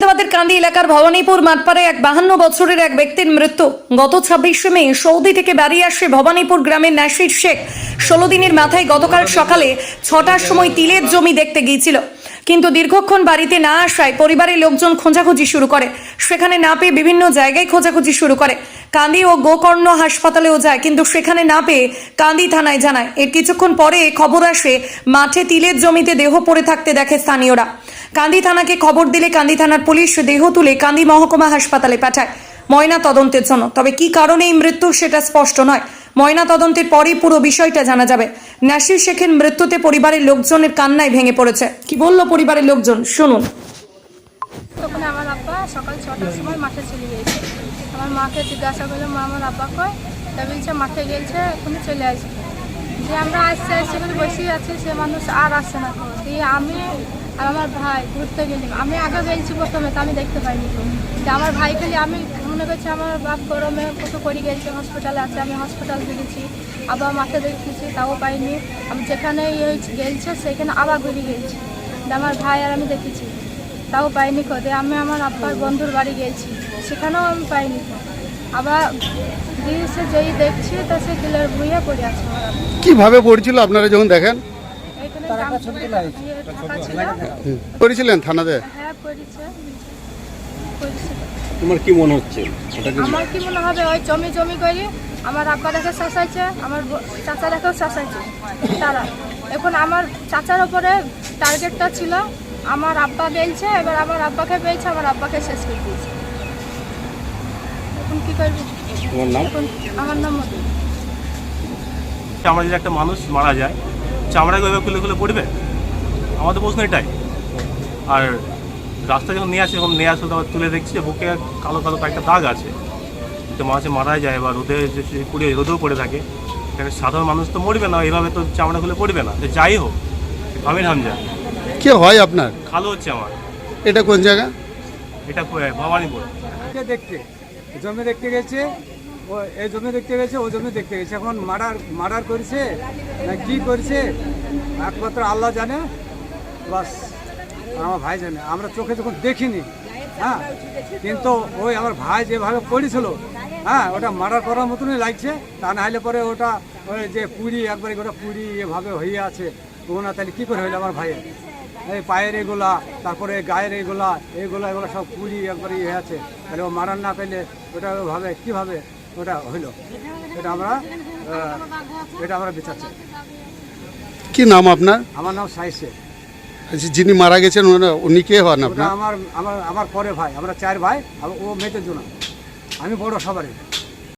মুর্শিদাবাদের কান্দি এলাকার ভবানীপুর মাঠপাড়ে এক বাহান্ন বছরের এক ব্যক্তির মৃত্যু। গত ছাব্বিশে মে সৌদি থেকে বাড়ি আসে ভবানীপুর গ্রামের নাসির শেখ। ষোলো দিনের মাথায় গতকাল সকালে ছটার সময় তিলের জমি দেখতে গিয়েছিল। কিন্তু দীর্ঘক্ষণ বাড়িতে না আসায় পরিবারের লোকজন খোঁজাখুঁজি শুরু করে। সেখানে না পেয়ে বিভিন্ন জায়গায় খোঁজাখুঁজি শুরু করে। কান্দি ও গোকর্ণ হাসপাতালেও যায়, কিন্তু সেখানে না পেয়ে কান্দি থানায় জানায়। এর কিছুক্ষণ পরে খবর আসে, মাঠে তিলের জমিতে দেহ পড়ে থাকতে দেখে স্থানীয়রা। কান্দি থানাকে খবর দিলে কান্দি থানার পুলিশ দেহ তুলে কান্দি মহকুমা হাসপাতালে পাঠায়। ময়না তদন্তের জন্য। তবে কি কারণে এই মৃত্যু সেটা স্পষ্ট নয়। ময়না তদন্তের পরই পুরো বিষয়টা জানা যাবে। নাসির শেখের মৃত্যুতে পরিবারের লোকজনের কান্নায় ভেঙে পড়েছে। কি বলল পরিবারের লোকজন? শুনুন। তখন আমার আব্বা সকাল ছটার সময় মাঠে চলে গিয়েছে। আমার মাকে জিজ্ঞাসা করলাম মা, আমার আব্বা কয় তা বলছে, মাঠে গেছে এখনই চলে আসবে। যে আমরা আসছে আসছে বলে বসে আছি, সে মানুষ আর আসছে না তো। দিয়ে আমি আর আমার ভাই ঘুরতে গেলাম। আমি আগে গেছি প্রথমে, তো আমি দেখতে পাইনি যে আমার ভাই খালি, আমি মনে করছি আমার বাপ গরমে কত করে গেছে হসপিটালে আছে, আমি হসপিটাল দেখেছি আবার মাঠে দেখেছি, তাও পাইনি। আমি যেখানে ইয়ে গেলছে, সেখানে আবার ঘুরে গেছি আমার ভাই আর আমি দেখেছি, তাও পাইনি খোঁজে আমি আমার আব্বার বন্ধুর বাড়ি গেছি, সেখানেও আমি পাইনি। আবার দিয়ে সে যেই দেখছি তা সে দিলের ভুইয়া পড়ে আছে আমার আব্বা। কীভাবে পড়েছিল আপনারা যখন দেখেন? জাম- ইয়ে করেছিলেন থানাতে? হ্যাঁ। তোমার কি মনে হচ্ছে? আমার কি মনে হবে? ওই জমি জমি করি আমার আব্বা দেখে শাসাইছে আমার চাচা দেখেও শাসাইছে। তারা। এখন আমার চাচার ওপরে টার্গেটটা ছিল আমার আব্বা গেলছে এবার আমার আব্বাকে পেয়েছে আমার আব্বাকে শেষ করে দিয়েছে। এখন কি করবি? তোমার নাম? আমার নাম মধু। যদি একটা মানুষ মারা যায় চামড়াকে ওইভাবে খুলে খুলে পড়বে? আমাদের প্রশ্ন এটাই। আর রাস্তা যখন নিয়ে আসে যখন নিয়ে আসলে তখন তুলে দেখছি যে বুকে কালো কালো কয়েকটা দাগ আছে। তো মাঝে মারা যায় বা রোদে পুড়ে রোদেও পড়ে থাকে এখানে সাধারণ মানুষ তো মরবে না এইভাবে তো চামড়া খুলে পড়বে না। যে যাই হোক আমির হামজা কে হয় আপনার? খালো হচ্ছে আমার। এটা কোন জায়গা? এটা ভবানীপুর। দেখতে। জমি দেখতে গেছে, ও এই জমি দেখতে গেছে, ও জমি দেখতে গেছে। এখন মার্ডার মার্ডার করেছে না কি করেছে, একমাত্র আল্লাহ জানে। বাস, আমার ভাই জানে। আমরা চোখে যখন দেখিনি হ্যাঁ কিন্তু ওই আমার ভাই যেভাবে পড়েছিল হ্যাঁ ওটা মার্ডার করার মতনই লাগছে। তা না হলে পরে ওটা ওই যে পুরি, একবারে ওটা পুরি এভাবে হয়ে আছে। ওনা তাহলে কী করে হইল আমার ভাইয়ের? এই পায়ের এগুলা তারপরে গায়ের এগুলা এগুলা এগুলো সব পুরি একবারে ইয়ে আছে। তাহলে ও মারান না পেলে ওটা ভাবে কীভাবে ওটা হইল? এটা আমরা এটা আমরা বিচার চাই। কি নাম আপনার? আমার নাম সাইসে আচ্ছা, যিনি মারা গেছেন উনি কে হন আপনার? আমার আমার আমার পরে ভাই আমরা চার ভাই আর ও মেয়েদের জন্য আমি বড় সবারই।